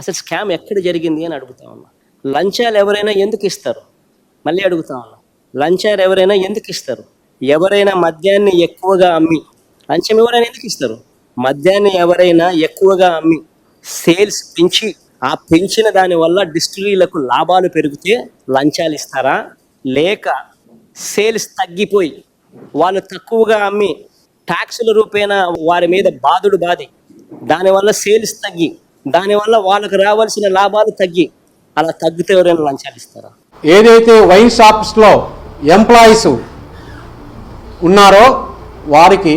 అసలు స్కామ్ ఎక్కడ జరిగింది అని అడుగుతా ఉన్నా. లంచాలు ఎవరైనా ఎందుకు ఇస్తారు? మళ్ళీ అడుగుతా ఉన్నా. లంచాలు ఎవరైనా ఎందుకు ఇస్తారు? ఎవరైనా మద్యాన్ని ఎక్కువగా అమ్మి లంచం ఎవరైనా ఎందుకు ఇస్తారు? మద్యాన్ని ఎవరైనా ఎక్కువగా అమ్మి సేల్స్ పెంచి ఆ పెంచిన దాని వల్ల డిస్టిలరీలకు లాభాలు పెరిగితే లంచాలు ఇస్తారా? లేక సేల్స్ తగ్గిపోయి వాళ్ళు తక్కువగా అమ్మి ట్యాక్సుల రూపేణా వారి మీద బాధుడు బాధి దానివల్ల సేల్స్ తగ్గి దానివల్ల వాళ్ళకు రావాల్సిన లాభాలు తగ్గి అలా తగ్గితే ఎవరైనా లంచాలు ఇస్తారా? ఏదైతే వైన్ షాప్స్లో ఎంప్లాయీస్ ఉన్నారో వారికి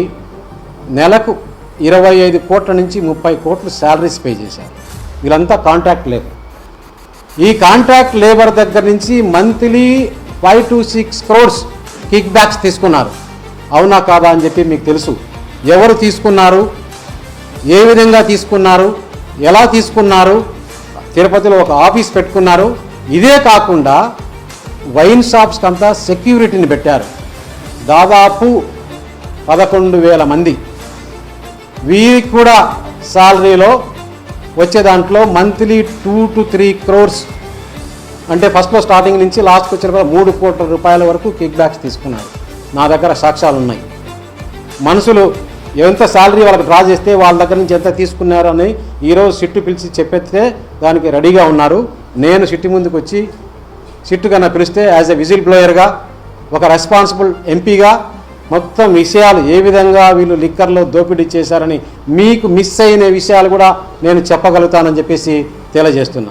నెలకు ఇరవై ఐదు కోట్ల నుంచి ముప్పై కోట్లు శాలరీస్ పే చేశారు. వీళ్ళంతా కాంట్రాక్ట్ లేబర్. ఈ కాంట్రాక్ట్ లేబర్ దగ్గర నుంచి monthly five to six crores kickbacks తీసుకున్నారు. అవునా కాదా అని చెప్పి మీకు తెలుసు. ఎవరు తీసుకున్నారు? ఏ విధంగా తీసుకున్నారు? ఎలా తీసుకున్నారు? తిరుపతిలో ఒక ఆఫీస్ పెట్టుకున్నారు. ఇదే కాకుండా వైన్ షాప్స్కి అంతా సెక్యూరిటీని పెట్టారు. దాదాపు పదకొండు వేల మంది. వీరికి కూడా శాలరీలో వచ్చే దాంట్లో monthly two to three crores అంటే ఫస్ట్లో స్టార్టింగ్ నుంచి లాస్ట్కి వచ్చే మూడు కోట్ల రూపాయల వరకు కిక్ బ్యాక్స్ తీసుకున్నారు. నా దగ్గర సాక్ష్యాలు ఉన్నాయి మనుషులు ఎంత శాలరీ వాళ్ళకి డ్రా చేస్తే వాళ్ళ దగ్గర నుంచి ఎంత తీసుకున్నారు అని ఈరోజు సిట్టు పిలిచి చెప్పేస్తే దానికి రెడీగా ఉన్నారు. నేను సిట్టు ముందుకు వచ్చి సిట్టు కన్నా పిలిస్తే యాజ్ ఎ విజిల్ బ్లోయర్గా ఒక రెస్పాన్సిబుల్ ఎంపీగా మొత్తం విషయాలు ఏ విధంగా వీళ్ళు లిక్కర్లో దోపిడీ చేశారని మీకు మిస్ అయిన విషయాలు కూడా నేను చెప్పగలుగుతానని చెప్పేసి తెలియజేస్తున్నా.